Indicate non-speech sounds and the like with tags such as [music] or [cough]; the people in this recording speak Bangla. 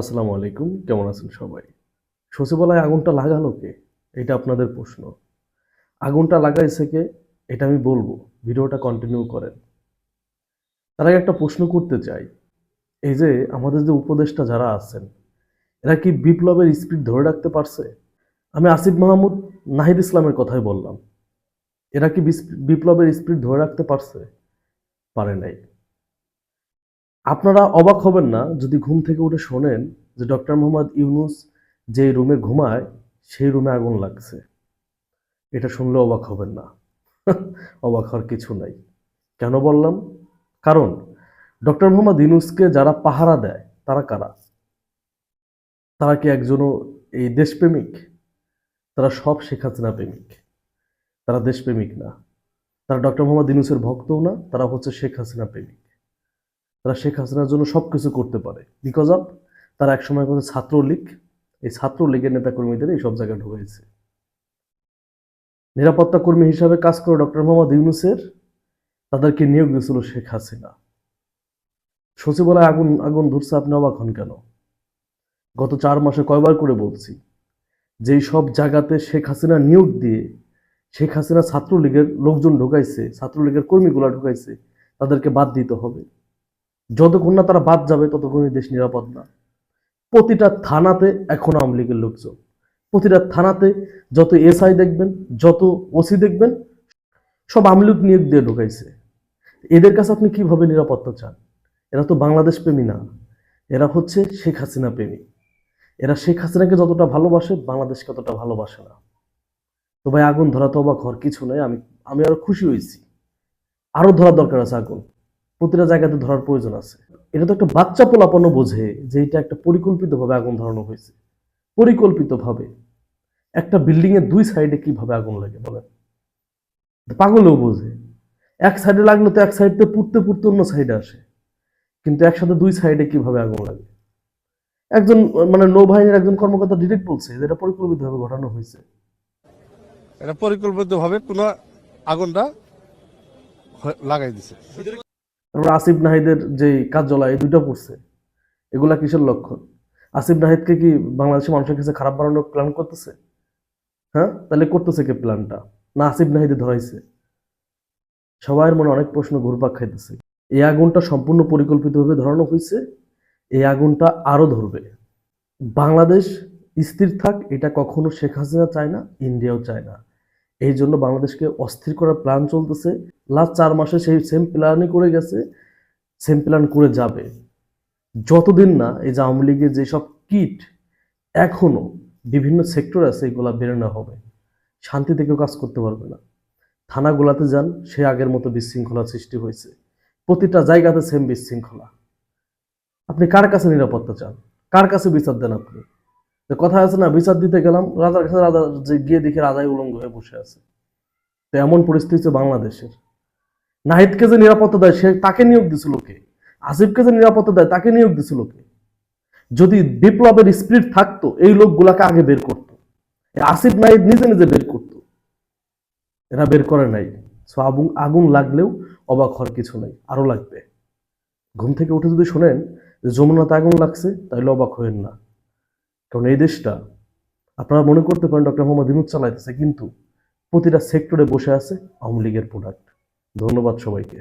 আসসালামু আলাইকুম, কেমন আছেন সবাই? সচিবালয়ে আগুনটা লাগালো কে? এটা আপনাদের প্রশ্ন। আগুনটা লাগাইছে কে? এটা আমি বলব, ভিডিওটা কন্টিনিউ করেন। তার আগে একটা প্রশ্ন করতে চাই। এই যে আমাদের যে উপদেষ্টা যারা আছেন, এরা কি বিপ্লবের স্পিড ধরে রাখতে পারছে? আমি আসিফ মাহমুদ নাহিদ ইসলামের কথাই বললাম। এরা কি বিপ্লবের স্পিড ধরে রাখতে পারছে? পারে নাই। আপনারা অবাক হবেন না যদি ঘুম থেকে উঠে শোনেন যে ডক্টর মোহাম্মদ ইউনুস যে রুমে ঘুমায়, সেই রুমে আগুন লাগছে। এটা শুনলে অবাক হবেন না। [laughs] অবাক হওয়ার কিছু নাই। কেন বললাম? কারণ ডক্টর মোহাম্মদ ইউনুসকে যারা পাহারা দেয়, তারা কারা? তারা কি একজনও এই দেশপ্রেমিক? তারা সব শেখ হাসিনা প্রেমিক। তারা দেশপ্রেমিক না। তারা ডক্টর মোহাম্মদ ইউনুসের ভক্তও না, তারা হচ্ছে শেখ হাসিনা প্রেমিক। তারা শেখ হাসিনার জন্য সব কিছু করতে পারে। বিকজ অফ তারা একসময় করছে ছাত্রলীগ। এই ছাত্রলীগের নেতাকর্মীদের এই সব জায়গায় ঢুকেছে নিরাপত্তা কর্মী হিসাবে কাজ করে ডক্টর মোহাম্মদ ইউনুসের তাদেরকে নিয়োগ দিয়েছিল শেখ হাসিনা। সচিবালয়ে আগুন আগুন ধরছে, আপনি অবাক হন কেন? গত চার মাসে কয়বার করে বলছি, যেই সব জায়গাতে শেখ হাসিনা নিয়োগ দিয়ে শেখ হাসিনা ছাত্রলীগের লোকজন ঢুকাইছে, ছাত্রলীগের কর্মীগুলা ঢুকাইছে, তাদেরকে বাদ দিতে হবে। যতক্ষণ না তারা বাদ যাবে, ততক্ষণই দেশ নিরাপদ না। প্রতিটা থানাতে এখন আওয়ামী লীগের লোকজন। প্রতিটা থানাতে যত এসআই দেখবেন, যত ওসি দেখবেন, সব আওয়ামী লীগ নিয়োগ দিয়ে ঢুকাইছে। এদের কাছে আপনি কীভাবে নিরাপত্তা চান? এরা তো বাংলাদেশ প্রেমী না। এরা হচ্ছে শেখ হাসিনা প্রেমী। এরা শেখ হাসিনাকে যতটা ভালোবাসে, বাংলাদেশকে ততটা ভালোবাসে না। তো ভাই, আগুন ধরা তো অবাক কিছু নেই। আমি আমি আরও খুশি হয়েছি। আরও ধরার দরকার আছে আগুন। প্রতিটা জায়গাতে ধরার প্রয়োজন আছে। এটা তো একটা বাচ্চা পোলাপনও বোঝে যে এটা একটা পরিকল্পিতভাবে আগুন ধরানো হয়েছে। পরিকল্পিতভাবে। একটা বিল্ডিং এর দুই সাইডে কীভাবে আগুন লাগে বলেন? পাগলেও বোঝে। এক সাইডে লাগলে তো এক সাইডে পুড়তে পুড়তে অন্য সাইডে আসে। কিন্তু একসাথে দুই সাইডে কীভাবে আগুন লাগে? একজন মানে নৌবাহিনীর একজন কর্মকর্তা ডিরেক্ট বলছে যে এটা পরিকল্পিতভাবে ঘটানো হয়েছে। এটা পরিকল্পিতভাবে পুনঃ আগুনটা লাগাই দিছে। তারপর আসিফ নাহিদের যে কার্যালয়, এই দুইটা পড়ছে। এগুলা কিসের লক্ষণ? আসিফ নাহিদকে কি বাংলাদেশের মানুষের কাছে খারাপ বানানোর প্ল্যান করতেছে? হ্যাঁ? তাহলে করতেছে কে প্ল্যানটা না, আসিফ নাহিদে ধরাইছে। সবার মনে অনেক প্রশ্ন ঘুরপাক খাইতেছে। এই আগুনটা সম্পূর্ণ পরিকল্পিতভাবে ধরানো হয়েছে এই আগুনটা আরও ধরবে। বাংলাদেশ স্থির থাক, এটা কখনো শেখ হাসিনা চায় না, ইন্ডিয়াও চায় না। এই জন্য বাংলাদেশকে অস্থির করার প্ল্যান চলতেছে। লাস্ট চার মাসে সেই সেম প্ল্যানই করে গেছে সেম প্ল্যান করে যাবে। যতদিন না এই যে আওয়ামী লীগের যেসব কিট এখনও বিভিন্ন সেক্টর আছে, এগুলা বের না হবে। শান্তি থেকেও কাজ করতে পারবে না। থানাগুলাতে যান, সে আগের মতো বিশৃঙ্খলা সৃষ্টি হয়েছে। প্রতিটা জায়গাতে সেম বিশৃঙ্খলা। আপনি কার কাছে নিরাপত্তা চান? কার কাছে বিচার দেন আপনি? কথা আছে না, বিচার দিতে গেলাম, রাজার কাছে রাজা গিয়ে দেখে রাজাই উলঙ্গ হয়ে বসে আছে। তো এমন পরিস্থিতি বাংলাদেশের। নাহিদকে যে নিরাপত্তা দেয়, সে তাকে নিয়োগ দিছিল কে? আসিফকে যে নিরাপত্তা দেয়, তাকে নিয়োগ দিছিল কে? যদি বিপ্লবের স্পিরিট থাকতো, এই লোকগুলাকে আগে বের করতো। আসিফ, নাহিদ নিজে নিজে বের করতো। এরা বের করে নাই। সো আগুন আগুন লাগলেও অবাক হওয়ার কিছু নাই, আরও লাগবে। ঘুম থেকে উঠে যদি শোনেন যে যমুনাতে আগুন লাগছে, তাহলে অবাক হবেন না। কারণ এই দেশটা, আপনারা মনে করতে পারেন ডক্টর মোহাম্মদ ইনুদ চালাইতেছে, কিন্তু প্রতিটা সেক্টরে বসে আছে আওয়ামী লীগের প্রোডাক্ট ধন্যবাদ সবাইকে।